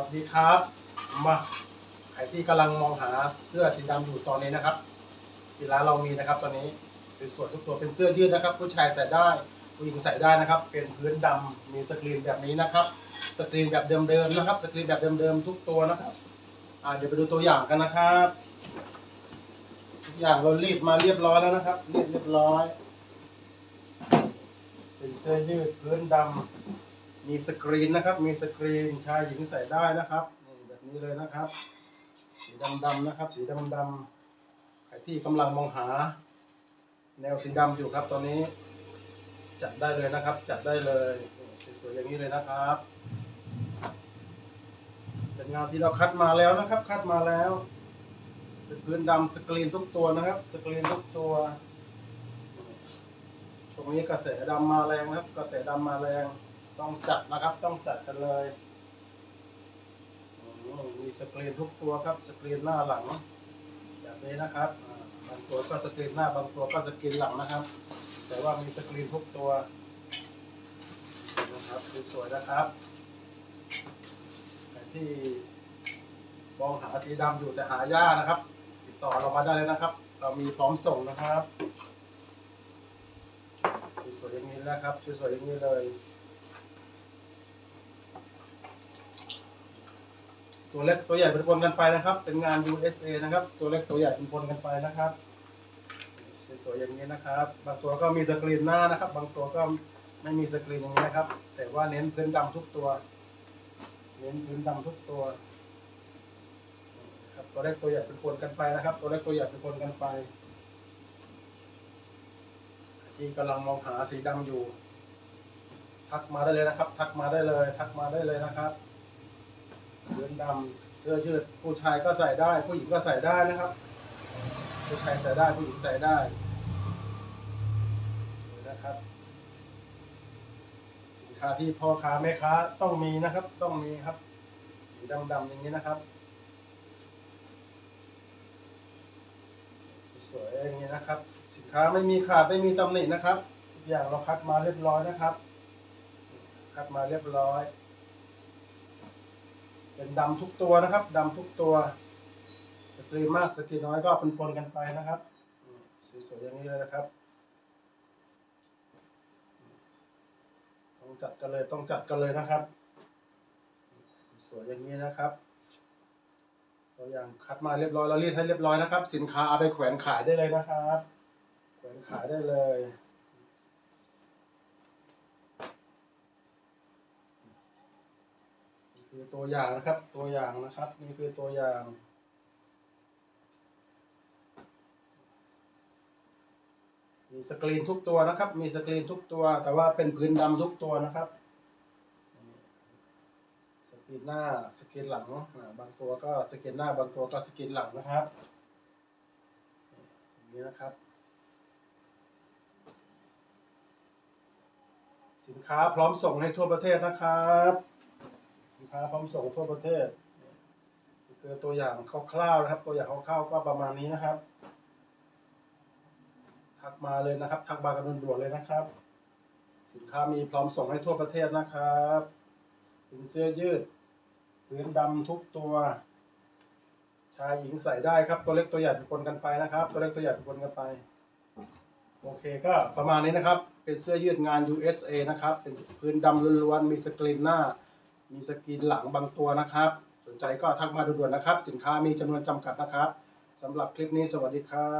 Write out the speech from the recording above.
วัสดีครับ มาใครที่กำลังมองหาเสื้อสีดำอยู่ตอนนี้นะครับที่ร้านเรามีนะครับ ตอนนี้สวยๆทุกตัวเป็นเสื้อยืดนะครับ ผู้ชายใส่ได้ผู้หญิงใส่ได้นะครับ เป็นพื้นดำมีสกรีนแบบนี้นะครับ สกรีนแบบเดิมๆนะครับ สกรีนแบบเดิมๆทุกตัวนะครับอ่าเดี๋ยวไปดูตัวอย่างกันนะครับทุกอย่างเรารีดมาเรียบร้อยแล้วนะครับรีดเรียบร้อย เป็นเสื้อยืดพื้นดำ มีสกรีนนะครับ มีสกรีนชายหญิงใส่ได้นะครับนี่แบบนี้เลยนะครับ สีดำๆนะครับ สีดำๆใครที่กำลังมองหา แนวสีดำอยู่ครับตอนนี้ จัดได้เลยนะครับ จัดได้เลยสวยๆอย่างนี้เลยนะครับเป็นงานที่เราคัดมาแล้วนะครับ คัดมาแล้ว เป็นพื้นดำสกรีนทุกตัวนะครับ สกรีนทุกตัวช่วงนี้กระแสดำมาแรงนะครับ กระแสดำมาแรง ต้องจัดนะครับ ต้องจัดกันเลยมีสกรีนทุกตัวครับ สกรีนหน้าหลังแบบนี้นะครับบางตัวก็สกรีนหน้าบางตัวก็สกรีนหลังนะครับ แต่ว่ามีสกรีนทุกตัวนะครับสวยๆนะครับที่มองหาสีดำอยู่แต่หายากนะครับ ติดต่อเรามาได้เลยนะครับ เรามีพร้อมส่งนะครับสวยๆอย่างนี้นะครับสวยๆอย่างนี้เลย ตัวเล็กตัวใหญ่เป็นปนกันไปนะครับ เป็นงาน USA นะครับ ตัวเล็กตัวใหญ่เป็นปนกันไปนะครับสวยๆอย่างนี้นะครับ บางตัวก็มีสกรีนหน้านะครับ บางตัวก็ไม่มีสกรีนอย่างนี้นะครับ แต่ว่าเน้นพื้นดำทุกตัว เน้นพื้นดำทุกตัวครับตัวเล็กตัวใหญ่เป็นปนกันไปนะครับ ตัวเล็กตัวใหญ่เป็นปนกันไปที่กำลังมองหาสีดำอยู่ ทักมาได้เลยนะครับ ทักมาได้เลย ทักมาได้เลยนะครับ เสื้อดำเสื้อยืดผู้ชายก็ใส่ได้ ผู้หญิงก็ใส่ได้นะครับ ผู้ชายใส่ได้ผู้หญิงใส่ได้นี่นะครับสินค้าที่พ่อค้าแม่ค้าต้องมีนะครับ ต้องมีครับ สีดำๆอย่างนี้นะครับ สวยอย่างนี้นะครับ สินค้าไม่มีขาดไม่มีตำหนินะครับทุกอย่างเราคัดมาเรียบร้อยนะครับ คัดมาเรียบร้อย เป็นดำทุกตัวนะครับดำทุกตัวสกรีนมากสกรีน้อยก็ปนๆกันไปนะครับสวยๆอย่างนี้เลยนะครับต้องจัดกันเลยต้องจัดกันเลยนะครับ สวยอย่างนี้นะครับตัวอย่างคัดมาเรียบร้อยแล้วรีดให้เรียบร้อยนะครับ สินค้าเอาไปแขวนขายได้เลยนะครับ แขวนขายได้เลย คือตัวอย่างนะครับ ตัวอย่างนะครับ นี่คือตัวอย่าง มีสกรีนทุกตัวนะครับ มีสกรีนทุกตัว แต่ว่าเป็นพื้นดำทุกตัวนะครับ สกรีนหน้าสกรีนหลังอ่าบางตัวก็สกรีนหน้าบางตัวก็สกรีนหลังนะครับอย่างนี้นะครับสินค้าพร้อมส่งให้ทั่วประเทศนะครับ สินค้าพร้อมส่งทั่วประเทศคือตัวอย่างคร่าวๆนะครับ ตัวอย่างคร่าวๆก็ประมาณนี้นะครับทักมาเลยนะครับ ทักมากันด่วนๆเลยนะครับ สินค้ามีพร้อมส่งให้ทั่วประเทศนะครับเป็นเสื้อยืดพื้นดำทุกตัว ชายหญิงใส่ได้ครับ ตัวเล็กตัวใหญ่ปนปนกันไปนะครับ ตัวเล็กตัวใหญ่ปนปนกันไป โอเคก็ประมาณนี้นะครับ เป็นเสื้อยืดงาน USA นะครับ เป็นพื้นดำล้วนๆมีสกรีนหน้า มีสกรีนหลังบางตัวนะครับ สนใจก็ทักมาด่วนๆนะครับ สินค้ามีจำนวนจำกัดนะครับสำหรับคลิปนี้สวัสดีครับ